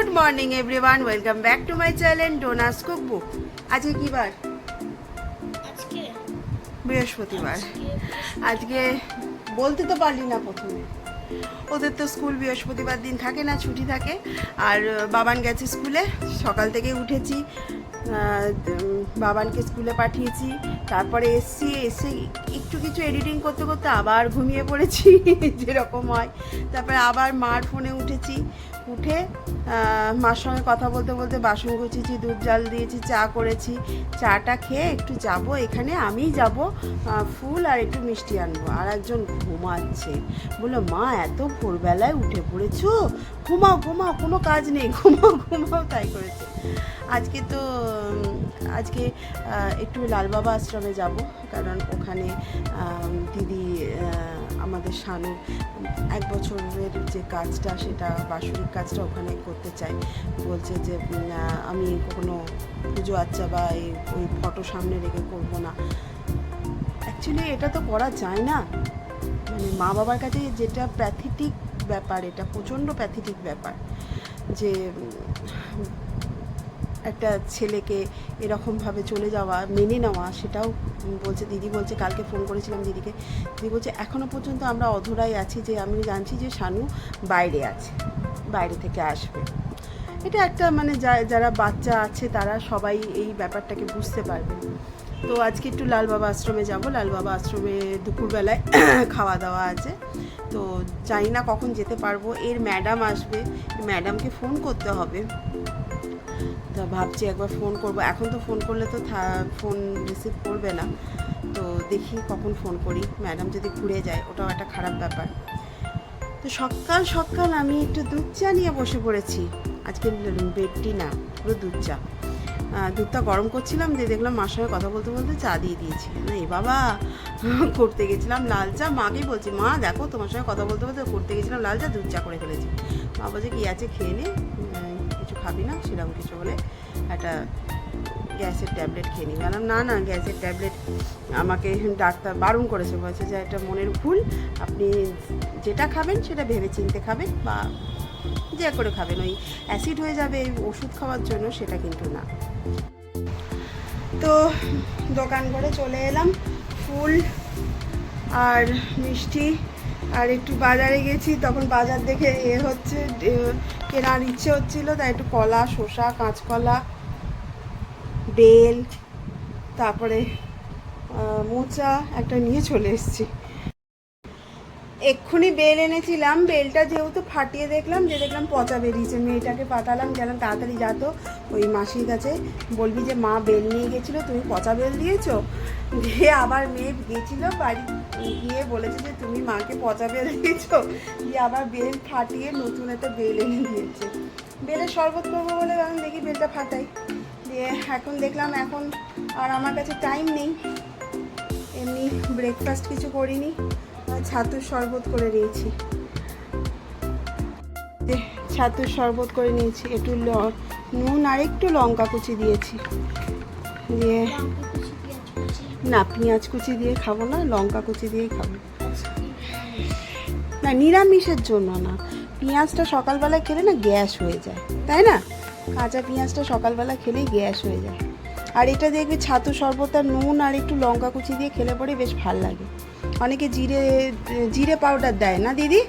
Good morning everyone welcome back to my channel ডোনাস cook book আজকে কি বার? আজকে। বৃহস্পতিবার। আজকে বলতে তো পারলি না প্রথমে। ওদের তো স্কুল বৃহস্পতিবার দিন থাকে না ছুটি থাকে। আর বাবান গেছে স্কুলে সকাল থেকে উঠেছি। বাবানকে স্কুলে পাঠিয়েছি। তারপরে এসছি এসে একটু কিছু এডিটিং করতে করতে আবার ঘুমিয়ে পড়েছি যেরকম হয়। তারপরে আবার মার ফোনে উঠেছি। উঠে মার সঙ্গে কথা বলতে বলতে বাসন গুছিয়েছি, দুধ জাল দিয়েছি, চা করেছি। চাটা খেয়ে একটু যাব, এখানে আমি যাব ফুল আর একটু মিষ্টি আনব। আর একজন ঘুমাচ্ছে। বলল, মা, এত ভোরবেলায় উঠে পড়েছো? ঘুমাও ঘুমাও, কোনো কাজ নেই, ঘুমাও ঘুমাও। তাই করেছে। আজকে তো আজকে একটু লালবাবা আশ্রমে যাব। কারণ ওখানে দিদি আমাদের শানু এক বছরের যে কাজটা, সেটা বাৎসরিক কাজটা ওখানে করতে চাই বলছে যে আমি কখনো পুজো আচ্চা বা এই, ওই ফটো সামনে রেখে করব না। অ্যাকচুয়ালি এটা তো করা যায় না। মানে মা বাবার কাছে যেটা প্যাথেটিক ব্যাপার, এটা প্রচণ্ড প্যাথেটিক ব্যাপার যে একটা ছেলেকে এরকমভাবে চলে যাওয়া, মেনে নেওয়া, সেটাও বলছে, দিদি বলছে, কালকে ফোন করেছিলাম দিদিকে। দিদি বলছে এখনও পর্যন্ত আমরা অধরাই আছি যে, আমি জানছি যে শানু বাইরে আছে, বাইরে থেকে আসবে। এটা একটা মানে যারা বাচ্চা আছে, তারা সবাই এই ব্যাপারটাকে বুঝতে পারবে। তো আজকে একটু লাল বাবা আশ্রমে যাব। লাল বাবা আশ্রমে দুপুরবেলায় খাওয়া দাওয়া আছে। তো জানি না কখন যেতে পারব। এর ম্যাডাম আসবে। ম্যাডামকে ফোন করতে হবে। তা ভাবছি একবার ফোন করব। এখন তো ফোন করলে তো ফোন রিসিভ করবে না। তো দেখি কখন ফোন করি। ম্যাডাম যদি ঘুরে যায়, ওটাও একটা খারাপ ব্যাপার। তো সকাল সকাল আমি একটু দুধ চা নিয়ে বসে পড়েছি। আজকে বেডটি না, পুরো দুধ চা। দুধটা গরম করছিলাম, দিয়ে দেখলাম মার সঙ্গে কথা বলতে বলতে চা দিয়ে দিয়েছি। না এ বাবা, করতে গেছিলাম লাল চা। মাকেই বলছি, মা, দেখো তোমার সঙ্গে কথা বলতে বলতে করতে গেছিলাম লাল চা, দুধ চা করে ফেলেছি। মা বলছে কী আছে খেয়ে নে। খাবি না, সেরকম কিছু বলে একটা গ্যাসের ট্যাবলেট খেয়ে নিই বললাম, না না, গ্যাসের ট্যাবলেট আমাকে ডাক্তার বারণ করেছে, বলছে যে এটা মনের ভুল, আপনি যেটা খাবেন সেটা ভেবে চিনতে খাবেন বা যে করে খাবেন, ওই অ্যাসিড হয়ে যাবে এই ওষুধ খাওয়ার জন্য, সেটা কিন্তু না। তো দোকান করে চলে এলাম, ফুল আর মিষ্টি আর একটু বাজারে গেছি, তখন বাজার দেখে এ হচ্ছে কেনার ইচ্ছে হচ্ছিল, তাই একটু কলা, শসা, কাঁচকলা, বেল, তারপরে মোচা একটা নিয়ে চলে এসেছি। এক্ষুনি বেল এনেছিলাম, বেলটা যেহেতু ফাটিয়ে দেখলাম, যে দেখলাম পচা বেরিয়েছে। মেয়েটাকে পাঠালাম গেলাম তাড়াতাড়ি যা তো ওই মাসির কাছে। বলবি যে, মা, বেল নিয়ে গেছিল, তুমি পচা বেল দিয়েছ? দিয়ে আবার মেয়ে গেছিল বাড়ি, গিয়ে বলেছে যে, তুমি মাকে পচা বেল দিয়েছ? দিয়ে আবার বেল ফাটিয়ে নতুন একটা বেল এনে দিয়েছে। বেলের শরবত করব বলে আমি দেখি বেলটা ফাটাই। দিয়ে এখন দেখলাম, এখন আর আমার কাছে টাইম নেই। এমনি ব্রেকফাস্ট কিছু করিনি। ছাতুর শরবত করে নিয়েছি। ছাতুর শরবত করে নিয়েছি। একটু নুন আর একটু লঙ্কা কুচি দিয়েছি। দিয়ে না, পেঁয়াজ কুচি দিয়ে খাব না, লঙ্কা কুচি দিয়েই খাব। না, নিরামিষের জন্য না। পেঁয়াজটা সকালবেলা খেলে না গ্যাস হয়ে যায়, তাই না? কাঁচা পেঁয়াজটা সকালবেলা খেলেই গ্যাস হয়ে যায়। আর এটা দেখবি ছাতু শরবত আর নুন আর একটু লঙ্কা কুচি দিয়ে খেলে পরে বেশ ভালো লাগে। অনেকে জিরে জিরে পাউডার দেয় না দিদি?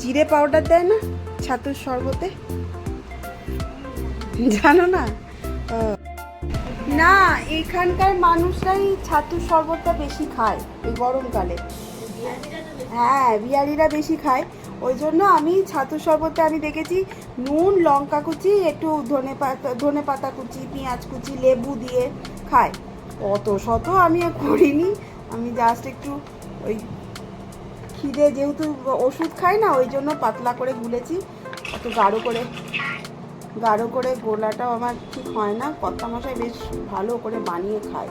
জিরে পাউডার দেয় না? ছাতুর শরবতে? জানো না? না, এখানকার মানুষরাই ছাতুর শরবতটা বেশি খায় এই গরমকালে। হ্যাঁ বিহারিরা বেশি খায়। ওই জন্য আমি ছাতু শরবতে আমি দেখেছি, নুন, লঙ্কা কুচি, একটু ধনে পাতা ধনে পাতা কুচি, পেঁয়াজ কুচি, লেবু দিয়ে খায়। অত শত আমি করিনি। আমি জাস্ট একটু ওই খিদে যেহেতু ওষুধ খাই না, ওই জন্য পাতলা করে গুলেছি, একটু গাঢ় করে। গাঢ় করে গোলাটাও আমার ঠিক হয় না কর্তা মশাই বেশ ভালো করে বানিয়ে খায়।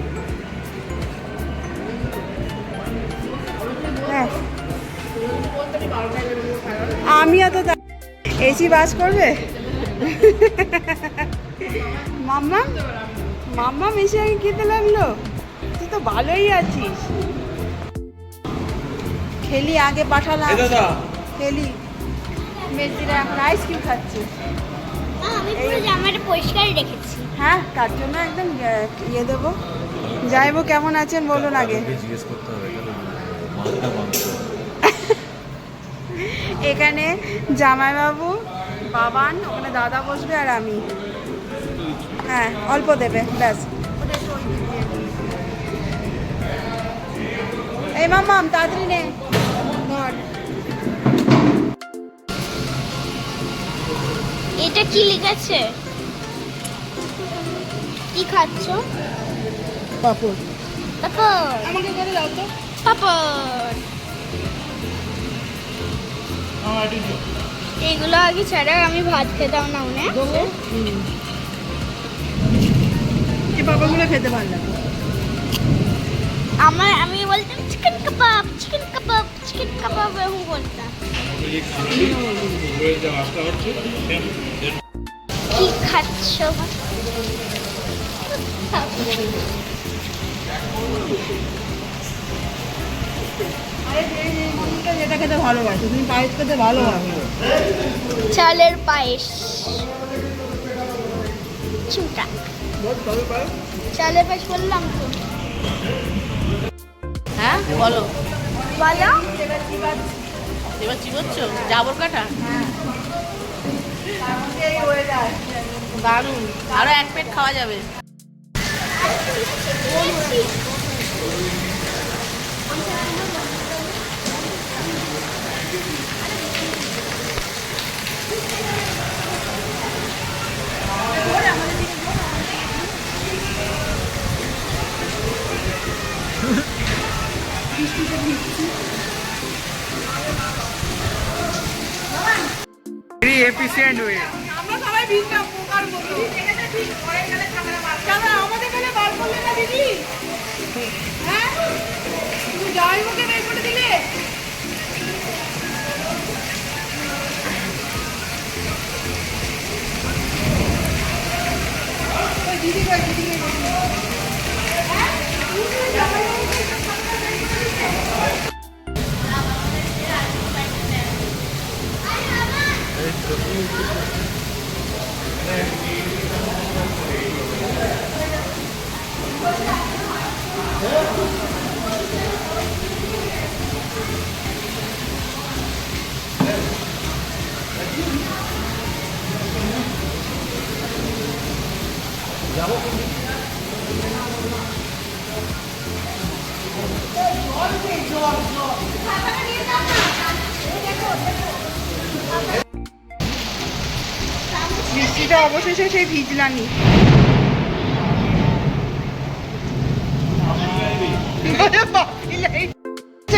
আমিও তো এসি বাস করবে? মাম্মা? মাম্মা আগে খেতে লাগল? তুই তো ভালোই আছিস। খেলি আগে পাঠালাম। খেলি। মেসিরা এখন আইসক্রিম খাচ্ছে। আমি পুরো জামাটা পরিষ্কার রেখেছি। হ্যাঁ তার জন্য একদম ইয়ে দেবো। যাইবো কেমন আছেন বলুন আগে। জিজ্ঞেস করতে হবে এখানে জামাইবাবু বাবান ওখানে দাদা বসবে আর আমি। হ্যাঁ অল্প দেবে ব্যাস। এই মামাম তাড়াতাড়ি নে। এটা কি লিখেছে? কি খাচ্ছ? পাপড়। পাপড়। আমাকে করে দাও তো। পাপড়। এগুলো আগে ছাড়া আমি ভাত খেতাম না আছে? এই খেতে ভালো লাগে আমার আমি বলতাম chicken kebab chicken kebab chicken kebab এরকম বলতাম। কি খাচ্ছ? যেটা খেতে ভালোবাসে তুমি পায়েস খেতে ভালোবাসো। চালের পায়েস। চুটা চালের পায়েস? বললাম তো। হ্যাঁ বলো। বলো। এবার চিবোচ্ছ? জাবর কাটা? এই দারুণ। আরও এক প্লেট খাওয়া যাবে। Very efficient way. আমরা সবাই ভিজলাম পোকার মতো। কেন, আমাদের এখানে বার করলে না দিদি? হ্যাঁ? তুমি যাই মুখে বৃষ্টিটা অবশেষে সেই ভিজলানি।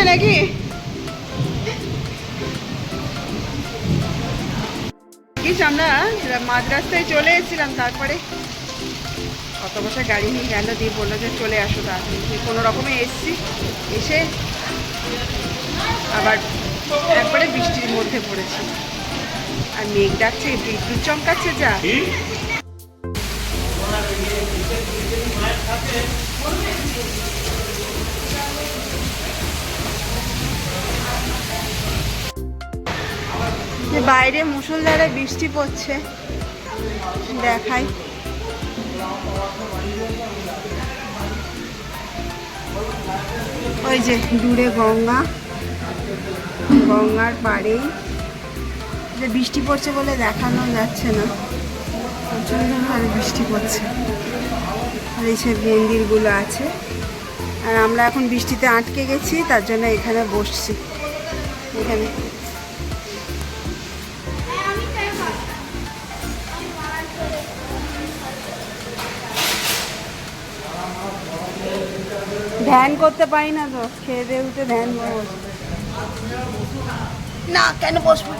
নাকি? আমরা মাঝ রাস্তায় চলে এসেছিলাম তারপরে কত বছর গাড়ি নিয়ে গেল দিয়ে বলল যে চলে আসো তাড়াতাড়ি। কোনো রকমে এসছি এসে আবার একবারে বৃষ্টির মধ্যে পড়েছি। আর মেঘ ডাকছে বিদ্যুৎ চমকাচ্ছে যা। বাইরে মুসলধারে বৃষ্টি পড়ছে দেখাই। ওই যে দূরে গঙ্গা গঙ্গার পাড়েই। যে বৃষ্টি পড়ছে বলে দেখানো যাচ্ছে না। প্রচণ্ড ভাবে বৃষ্টি পড়ছে। আর এই সব মন্দিরগুলো আছে। আর আমরা এখন বৃষ্টিতে আটকে গেছি, তার জন্য এখানে বসছি। এখানে। ধ্যান করতে পারি না তো, খেয়ে দিয়ে উঠে ধ্যান না, কেন বসবো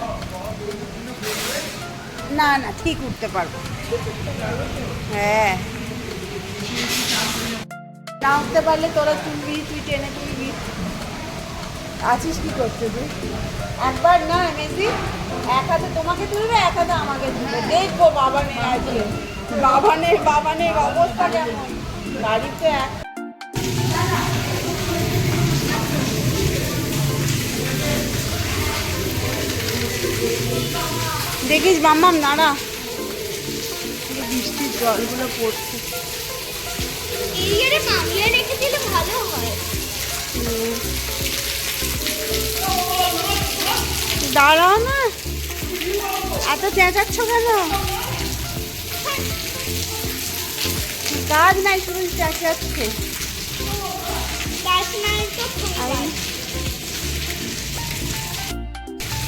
না? না, ঠিক উঠতে পারব। হ্যাঁ। না উঠতে পারলে তোরা তুলবি তুই টেনে তুলবি আছিস কি করতে তুই? একবার না, মেসি, এক হাতে তোমাকে তুলবে, এক হাতে আমাকে তুলবে। দেখব বাবানের আজকে বাবানের বাবানের অবস্থা কেমন? বাড়িতে এক দেখিস মাম্মাম নাড়া এই বৃষ্টির জলগুলো পড়ছে। ভালো হয়। দাঁড়াও না। এত চেঁচাচ্ছ কেন? কাজ নাই শুধু চেঁচাচ্ছে।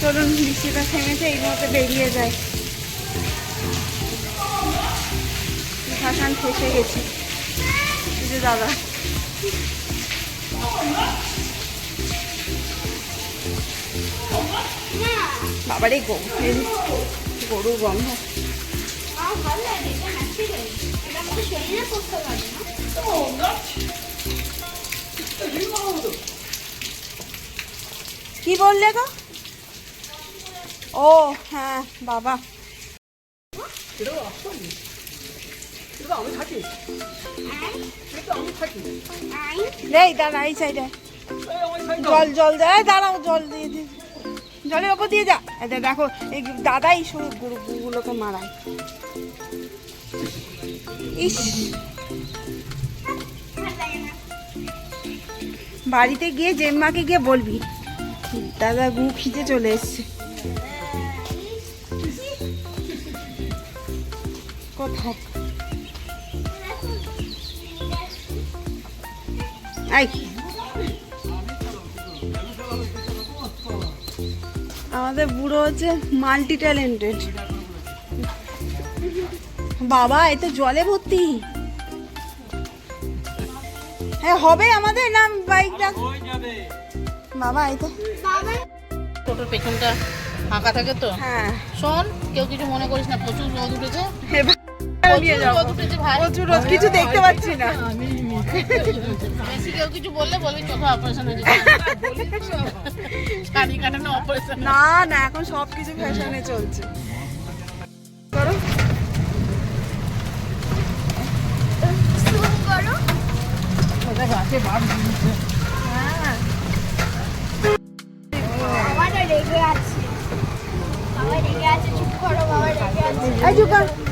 চলুন বৃষ্টিটা থেমেছে এই মতো বেরিয়ে যায় শাসান ফেসে গেছি। যে দাদা। বাবারে গরু গরুর গন্ধ পারে না কি বললে গো? ও হ্যাঁ বাবা। এই দাঁড়া এই সাইডে জল জল দেয় দাঁড়াও জল দিয়ে দিয়ে জলের ওপর দিয়ে যা। দে- দেখো এই দাদাই সব গরু গুলোকে মারায়। ইস। বাড়িতে গিয়ে জেম্মাকে গিয়ে বলবি দাদা গু খিচে চলে এসছে। কোথায়? আমাদের বুড়ো হচ্ছে মাল্টি ট্যালেন্টেড বাবা এ তো জলে ভর্তি। হ্যাঁ হবে আমাদের নাম বাইকটা? বাবা এই তো টোটোর পেছনটা ফাঁকা থাকে তো? হ্যাঁ। শোন কেউ কিছু মনে করিস না প্রচুর রোদ উঠেছে। নিয়ে যাব প্রচুর রোদ কিছু দেখতে পাচ্ছি না কিছু বললে বলবি চোখে অপারেশন অপারেশন না না এখন সব কিছু ফ্যাশনে চলছে করো শুরু রেগে আছে বাবা রেগে আছে চুপ করো বাবা রেগে আছে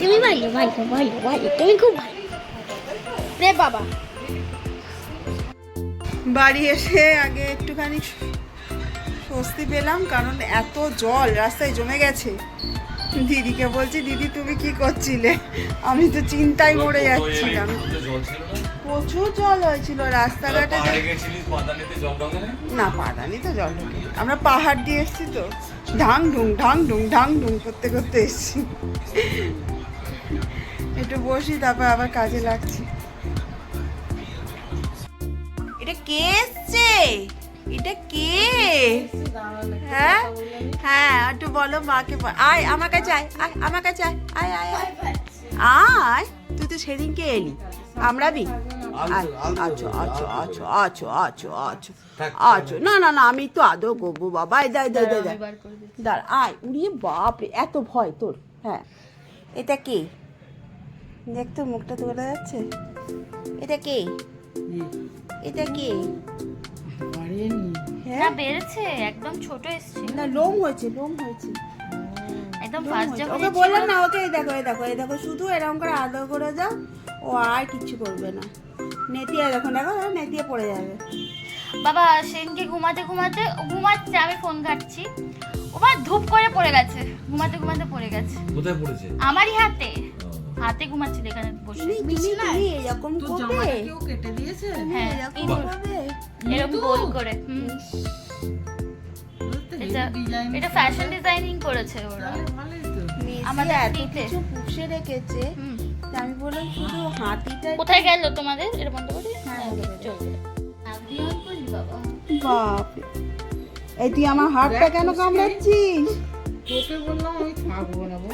তুমি ভালো ভালো ভালো ভালো তুমি খুব ভালো রে বাবা বাড়ি এসে আগে একটুখানি স্বস্তি পেলাম কারণ এত জল রাস্তায় জমে গেছে। দিদিকে বলছি দিদি তুমি কি করছিলে? আমি তো চিন্তায় মরে যাচ্ছিলাম। প্রচুর জল হয়েছিল রাস্তাঘাটে। না পাদানি তো জল ঢোকে আমরা পাহাড় দিয়ে এসেছি তো। ঢাং ঢুং ঢাং ঢুং ঢাং ঢুং করতে করতে এসেছি। একটু বসি তারপর আবার কাজে লাগছি। এটা কে এসছে? এটা কে? হ্যাঁ? হ্যাঁ একটু বলো মাকে বল- আয় আমার কাছে আয় আয় আমার কাছে আয় আয় আয় আয়। আয় তুই তো সেদিনকে এলি। আমরা বি আয়, আচ্ছা আচ্ছা আচ্ছা আচ্ছা আচ্ছা আচ্ছা আচ্ছা না না না আমি তো আদৌ করব বাবা। এই দাই দাই দাই দাঁড় আয় উড়িয়ে বাপরে এত ভয় তোর। হ্যাঁ। এটা কে? দেখ তো মুখটা তোলা যাচ্ছে। এটা কে? এটা কে? হ্যাঁ বেড়েছে একদম ছোট এসছে। না লোম হয়েছে লোম হয়েছে। একদম ফার্স্ট যখন ওকে বললাম না ওকে এই দেখো এই দেখো এই দেখো শুধু এরকম করে আদর করে যাও ও আর কিচ্ছু করবে না। নেতিয়ে দেখো দেখো নেতিয়ে পড়ে যাবে। বাবা সেনকে ঘুমাতে ঘুমাতে ও ঘুমাচ্ছে আমি ফোন ঘাটছি। ও মা ধূপ করে পড়ে গেছে। ঘুমাতে ঘুমাতে পড়ে গেছে। কোথায় পড়েছে? আমারই হাতে। হাতে ঘুমাচ্ছিল এখানে বসে তুমি এরকম করবে? কেটে দিয়েছে? হ্যাঁ এরকম করবে? এরকম গোল করে হুম। এটা এটা ফ্যাশন ডিজাইনিং করেছে ওরা। আমাদের এত। কিছু পুষে রেখেছে। আমি বললাম শুধু হাতিটা কোথায় গেল তোমাদের? এটা বন্ধ করে হ্যাঁ, চলবে বাপ এই তুই আমার হাতটা কেন কামড়াচ্ছিস? তোকে বললাম আমি থাকব না আমি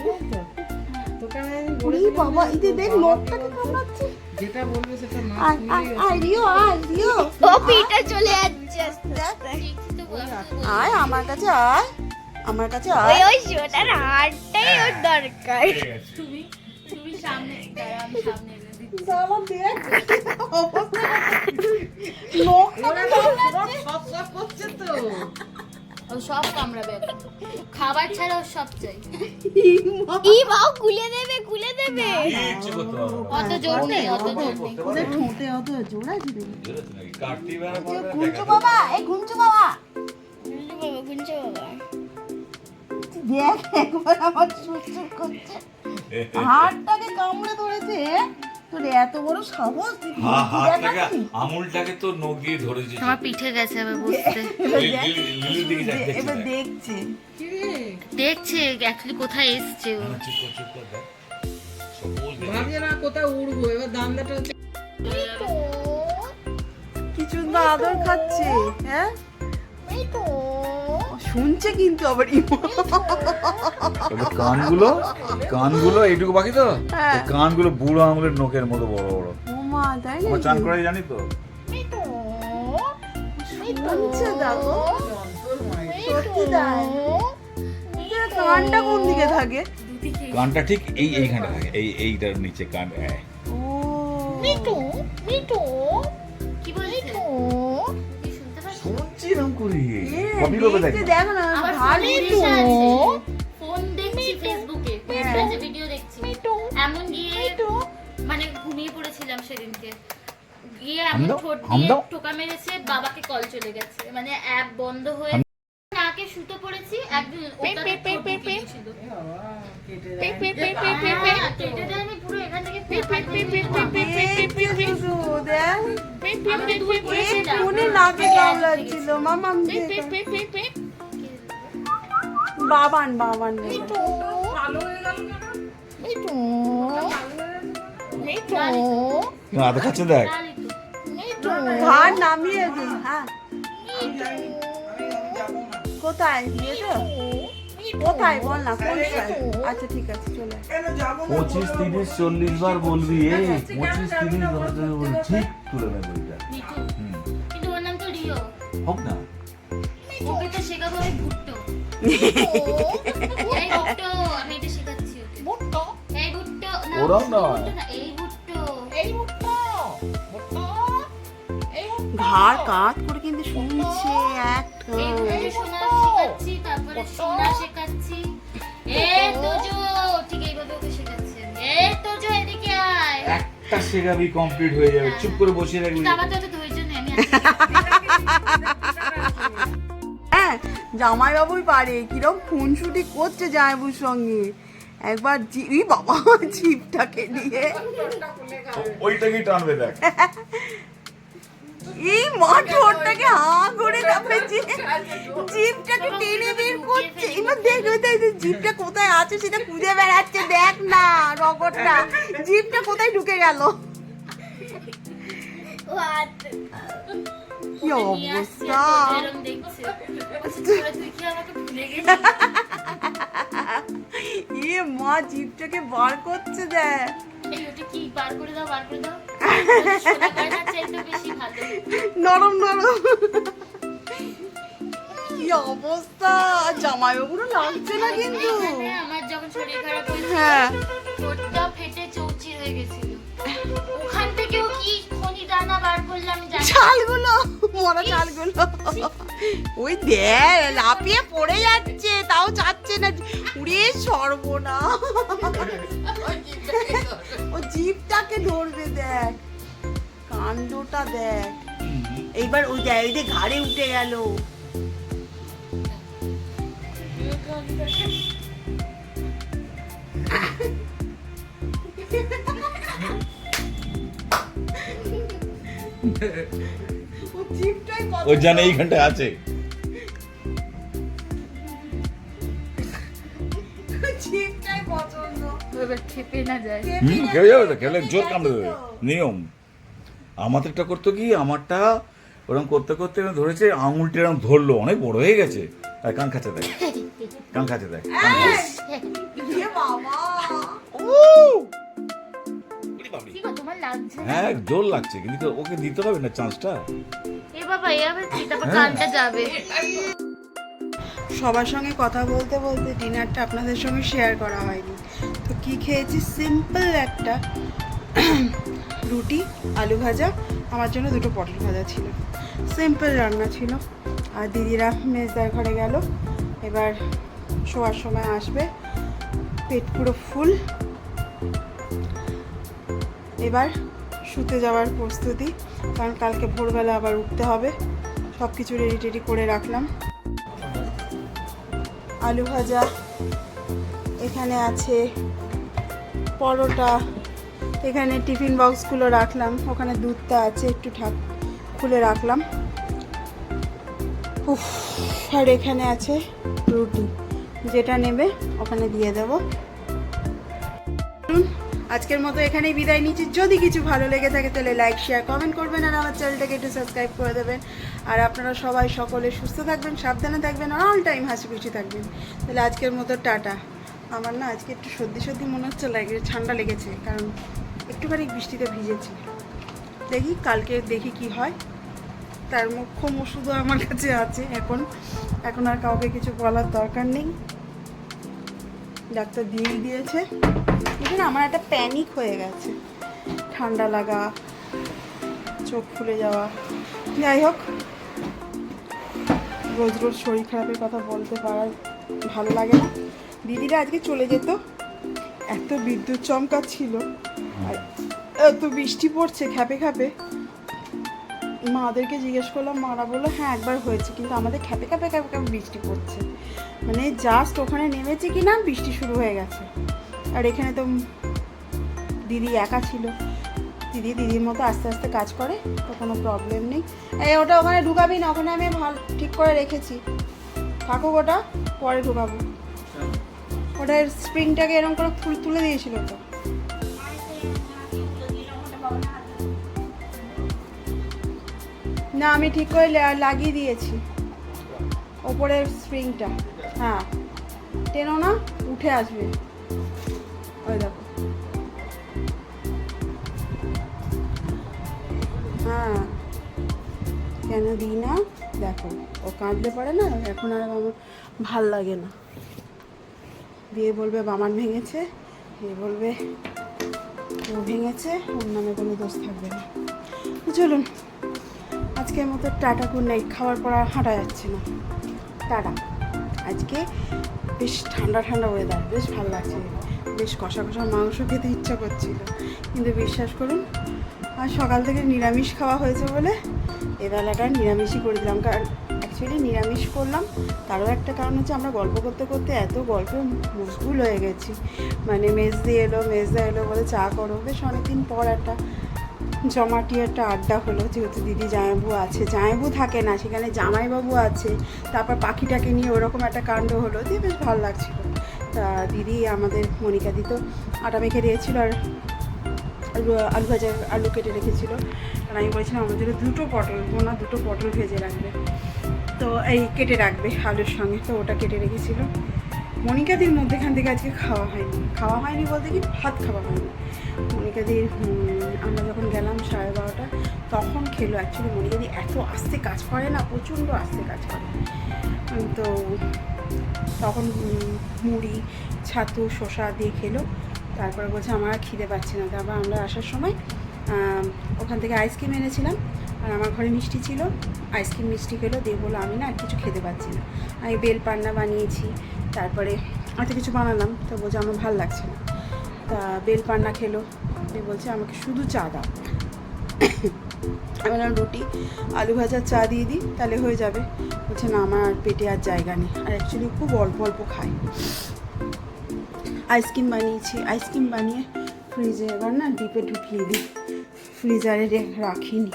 ওরে বাবা এই দেখ লোকটাকে কামড়াচ্ছে। যেটা বলবে সেটা না আয় আয় আয় রিও আয় রিও। ও পিঠে চলে যাচ্ছে। আয় আমার কাছে আয় আমার কাছে আয়। ওই ওর দরকার। তুমি তুমি সামনে আমি সামনে এনে দিচ্ছি। বাবা দেখ। অবস্থা লোকটাকে কামড়াচ্ছে। সব সব করছে তো। ও সব কামড়াবে। খাবার ছাড়া ও সব চাই। ই বাও খুলে দেবে খুলে দেবে। কিচ্ছু করতে পারব অত জোর নেই অত জোর নেই। ওদের ঠোঁটে অত নাকি? বেড়া গুঞ্জু বাবা এই গুঞ্জু বাবা। গুঞ্জু বাবা গুঞ্জু বাবা। দেখ একবার আমার সুসুর করছে। হাড়টাকে কামড়ে ধরেছে তোর এত বড় সাহস? আঙুলটাকে তো নখ দিয়ে ধরেছে আমার পিঠে গেছে আবার বসতে। লিলির দিকে যাচ্ছে এবার দেখছে। দেখছে অ্যাকচুয়ালি কোথায় এসছে ও? দেখে। ভাবছে না কোথায় উড়বো এবার দান্দাটা কিছু না আদর খাচ্ছে হ্যাঁ? শুনছে কিন্তু আবার ইমো। কানগুলো কানগুলো এইটুকু বাকি তো? হ্যাঁ। কানগুলো বুড়ো আঙুলের নখের মতো বড় বড়। মা তাই চান? করে জানি তো? শুনছে দেখো সত্যি তাই। কানটা কোন দিকে থাকে? কানটা ঠিক এই এইখানটা থাকে এই এইটার নিচে কান হ্যাঁ। ও। কি বলছে? কি শুনতে পাচ্ছ এরকম করি কপি করবে দেখ দেখতে দেখো না আমার তো। ফোন দেখছি ফেসবুকে হ্যাঁ। ভিডিও দেখছি এমন গিয়ে মানে ঘুমিয়ে পড়েছিলাম সেদিনকে গিয়ে এমন ঠোঁট দিয়ে টোকা মেরেছে বাবাকে কল চলে গেছে মানে অ্যাপ বন্ধ হয়ে নাকে সুতো পড়েছি একদিন ওটা। হ্যাঁ, দেখ। আমি তো দূরে পড়েছিলাম। নাকে কামড়াচ্ছিল মামা বাবান বাবান। আদা খাচ্ছে দেখ। লালই তো। নামিয়ে দিই হ্যাঁ। কোথায়? দিয়েছ কোথায়? বল না কোন আচ্ছা ঠিক আছে চলে পঁচিশ তিরিশ চল্লিশ বার বলবি এই পঁচিশ তিরিশ বার ধরে বলবি ঠিক তুলে নেব এটা কিন্তু ওর নাম তো রিও। হোক না। ওকে তো শেখাবো ওই ভুট্টো। এই ভুট্টো আমি এটা শেখাচ্ছি ওকে। এই ভুট্টো না ওরাও শুধু নয়। ভুট্টো এই ভুট্টো। ঘাড় কাত করে কিন্তু শুনছে একটা এই ভুট্টো শোনা শেখাচ্ছি তারপরে শোনা শেখাচ্ছি এ তোজো ঠিক এইভাবে ওকে শেখাচ্ছি এ তোজো এদিকে আয়। একটা শেখাবি কমপ্লিট হয়ে যাবে। চুপ করে বসিয়ে রাখবি কিন্তু আমার তো ধৈর্য নেই আমি আজকে হ্যাঁ জামাইবাবুই পারে। কিরম খুনসুটি করছে জামাইবাবুর সঙ্গে। একবার জি- ই বাবা জিপটাকে নিয়ে। ওইটাকেই টানবে দেখ। এই মা ঠোঁটটাকে হা করে তারপরে যে- জিপটাকে টেনে বের করছে। এবার দেখ ওই দেখ, ওই জিপটা কোথায় আছে সেটা খুঁজে বেড়াচ্ছে। দেখ না রগরটা জিপটা কোথায় ঢুকে গেল? কি অবস্থা? দেখছে। তুই কি আমাকে ভুলে গেছিস? এ মা জিভটাকে বার করছে দেখ। নরম নরম। কি অবস্থা? জামাইবাবুরও লাগছে না কিন্তু। আমার যখন শরীর খারাপ হ্যাঁ। ফেটে চৌচির হয়ে গেছিল চালগুলো মরা চালগুলো। ওই দেখ লাফিয়ে পড়ে যাচ্ছে তাও যাচ্ছে না। উড়ে সর্বনা ও জিপটাকে ধরবে দেখ। কাণ্ডটা দেখ। এইবার ওই দেয় ওই যে ঘাড়ে উঠে গেল। ও জিপটাই কত খেয়ে যাবে তো খেলে জোর কামড়ে দেবে। নিয়ম। আমাদেরটা করতো কি আমারটা ওরকম করতে করতে ধরেছে আঙুলটা এরকম ধরলো অনেক বড় হয়ে গেছে। আর কান খাচ্ছে দেয়। কান খাচ্ছে দেয় কান লাগছে হ্যাঁ জোর লাগছে কিন্তু ওকে দিতে হবে না চান্সটা। এ বাবা এ আবার কি? তারপর। কানটা যাবে। সবার সঙ্গে কথা বলতে বলতে ডিনারটা আপনাদের সঙ্গে শেয়ার করা হয়নি। তো কি খেয়েছি? সিম্পল একটা রুটি আলু ভাজা আমার জন্য দুটো পটল ভাজা ছিল। সিম্পল রান্না ছিল। আর দিদিরা মেজদার ঘরে গেল। এবার শোয়ার সময় আসবে। পেট পুরো ফুল এবার শুতে যাওয়ার প্রস্তুতি, কারণ কালকে ভোরবেলা আবার উঠতে হবে। সব কিছু রেডি টেডি করে রাখলাম। আলু ভাজা, এখানে আছে পরোটা, এখানে টিফিন বক্সগুলো রাখলাম। ওখানে দুধটা আছে, একটু ঠাক খুলে রাখলাম। উফ, আর এখানে আছে রুটি। যেটা নেবে ওখানে দিয়ে দেবো। আজকের মতো এখানেই বিদায় নিচ্ছি। যদি কিছু ভালো লেগে থাকে তাহলে লাইক শেয়ার কমেন্ট করবেন আর আমার চ্যানেলটাকে একটু সাবস্ক্রাইব করে দেবেন। আর আপনারা সবাই সকলে সুস্থ থাকবেন, সাবধানে থাকবেন, আর অল টাইম হাসি খুশি থাকবেন। তাহলে আজকের মতো টাটা। আমার না আজকে একটু সর্দি সর্দি মনে হচ্ছে লাগে ঠান্ডা লেগেছে, কারণ একটুখানি বৃষ্টিতে ভিজেছি। দেখি, কালকে দেখি কি হয়। তার মুখ্য ওষুধও আমার কাছে আছে এখন। এখন আর কাউকে কিছু বলার দরকার নেই। ডাক্তার দিয়েই দিয়েছে। দেখুন আমার একটা প্যানিক হয়ে গেছে। ঠান্ডা লাগা, চোখ ফুলে যাওয়া। যাই হোক, রোজ রোজ শরীর খারাপের কথা বলতে পারা ভালো লাগে না। দিদিরা আজকে চলে যেত। এত বিদ্যুৎ চমকাচ্ছিল। আর এত বৃষ্টি পড়ছে খ্যাপে খ্যাপে। মাদেরকে জিজ্ঞেস করলাম, মারা বলল হ্যাঁ একবার হয়েছে, কিন্তু আমাদের খ্যাপে খ্যাপে খ্যাপে খ্যাপে বৃষ্টি পড়ছে। মানে জাস্ট ওখানে নেমেছে কি না বৃষ্টি শুরু হয়ে গেছে। আর এখানে তো দিদি একা ছিল। দিদি দিদির মতো আস্তে আস্তে কাজ করে, তো কোনো প্রবলেম নেই। এই ওটা ওখানে ঢুকাবি না, ওখানে আমি ভালো ঠিক করে রেখেছি। থাকুক ওটা, পরে ঢুকাবো। ওটার স্প্রিংটাকে এরকম করে তুল- তুলে দিয়েছিল তো। না, আমি ঠিক করে লাগিয়ে দিয়েছি। ওপরের স্প্রিংটা হ্যাঁ। টেনো না, উঠে আসবে। ওই দেখো হ্যাঁ কেন দিই না? দেখো, ও কাঁদলে পরে না, এখন আর আমার ভালো লাগে না। দিয়ে বলবে বামান ভেঙেছে দিয়ে বলবে ও ভেঙেছে, ওর নামে কোনো দোষ থাকবে না। চলুন, আজকের মতো টাটা গুড নাইট খাওয়ার পর আর হাঁটা যাচ্ছে না। টাটা। আজকে বেশ ঠান্ডা ঠান্ডা ওয়েদার বেশ ভালো লাগছে। বেশ কষা কষা মাংস খেতে ইচ্ছা করছিল। কিন্তু বিশ্বাস করুন আর সকাল থেকে নিরামিষ খাওয়া হয়েছে বলে এবেলাটা নিরামিষই করে দিলাম। কারণ অ্যাকচুয়ালি নিরামিষ করলাম। তারও একটা কারণ হচ্ছে আমরা গল্প করতে করতে এত গল্পে মশগুল হয়ে গেছি। মানে মেজদি এলো মেজ মেজদা এলো বলে চা করো। বেশ অনেকদিন পর একটা জমাটি একটা আড্ডা হলো, যেহেতু দিদি জামাইবু আছে। জামাইবু থাকে না, সেখানে জামাইবাবু আছে। তারপর পাখিটাকে নিয়ে ওরকম একটা কাণ্ড হলো। দিয়ে বেশ ভালো লাগছিল। তা দিদি, আমাদের মনিকা দি তো আটা মেখে দিয়েছিল আর আলু আলু ভাজা, আলু কেটে রেখেছিল। আর আমি বলেছিলাম আমাদের দুটো পটল ওনা দুটো পটল ভেজে রাখবে। তো এই কেটে রাখবে আলুর সঙ্গে। তো ওটা কেটে রেখেছিল। মনিকাদির মধ্যেখান থেকে আজকে খাওয়া হয়নি। খাওয়া হয়নি বলতে কি, ভাত খাওয়া হয়নি। মনিকাদির আমরা যখন গেলাম সাড়ে বারোটা, তখন খেলো অ্যাকচুয়ালি মনিকাদি এত আস্তে কাজ করে না, প্রচণ্ড আস্তে কাজ করে। তো তখন মুড়ি, ছাতু, শসা দিয়ে খেলো। তারপরে বলছে, আমার আর খিদে পাচ্ছে না। তারপর আমরা আসার সময় ওখান থেকে আইসক্রিম এনেছিলাম। আর আমার ঘরে মিষ্টি ছিল। আইসক্রিম মিষ্টি খেলো। দিয়ে বলল, আমি না আর কিছু খেতে পাচ্ছি না। আমি বেল পান্না বানিয়েছি। তারপরে এত কিছু বানালাম। তো বলছে, আমার ভালো লাগছে না। তা বেল পান্না খেলো। দিয়ে বলছে, আমাকে শুধু চা দাও। আমি বললাম রুটি, আলু ভাজা চা দিয়ে দিই, তাহলে হয়ে যাবে। বলছে, না, আমার পেটে আর জায়গা নেই। আর অ্যাকচুয়ালি খুব অল্প অল্প খাই। আইসক্রিম বানিয়েছি। আইসক্রিম বানিয়ে ফ্রিজে এবার না ডিপে ঢুকিয়ে দিই। ফ্রিজারে রাখিনি।